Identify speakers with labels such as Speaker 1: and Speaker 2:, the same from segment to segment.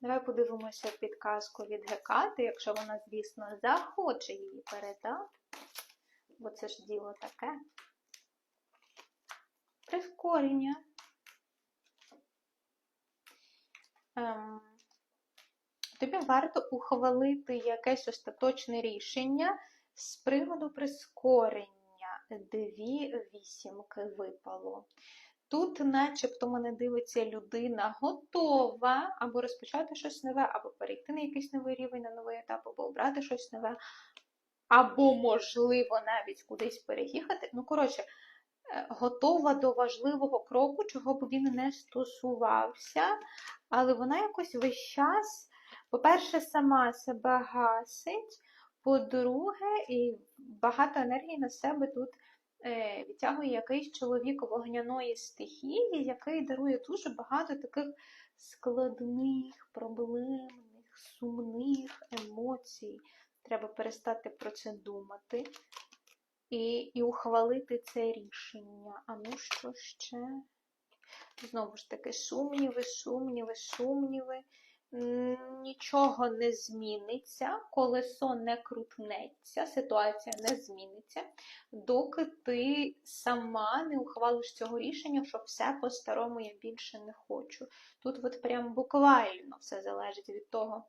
Speaker 1: Давай подивимося підказку від Гекати, якщо вона, звісно, захоче її передати. Бо це ж діло таке. Прискорення. Ем, тобі варто ухвалити якесь остаточне рішення з приводу прискорення. Дві вісімки випало. Тут, начебто, мене дивиться людина готова або розпочати щось нове, або перейти на якийсь новий рівень, на новий етап, або обрати щось нове, або, можливо, навіть кудись переїхати. Ну, коротше, е, готова до важливого кроку, чого б він не стосувався, але вона якось весь час, по-перше, сама себе гасить, по-друге, і багато енергії на себе тут відтягує якийсь чоловік вогняної стихії, який дарує дуже багато таких складних, проблемних, сумних емоцій. Треба перестати про це думати і, і ухвалити це рішення. А ну що ще? Знову ж таки, сумніви, сумніви, сумніви. Нічого не зміниться, колесо не крутнеться, ситуація не зміниться, доки ти сама не ухвалиш цього рішення, що все по-старому я більше не хочу. Тут от прям буквально все залежить від того,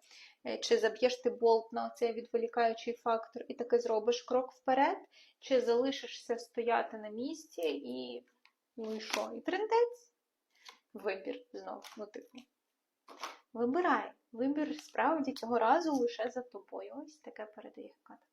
Speaker 1: е, чи заб'єш ти болт на цей відволікаючий фактор і таки зробиш крок вперед, чи залишишся стояти на місці і ну і що? І трендець? Вибір знову, ну типу. Вибирай. Вибір справді цього разу лише за тобою. Ось таке передає карта.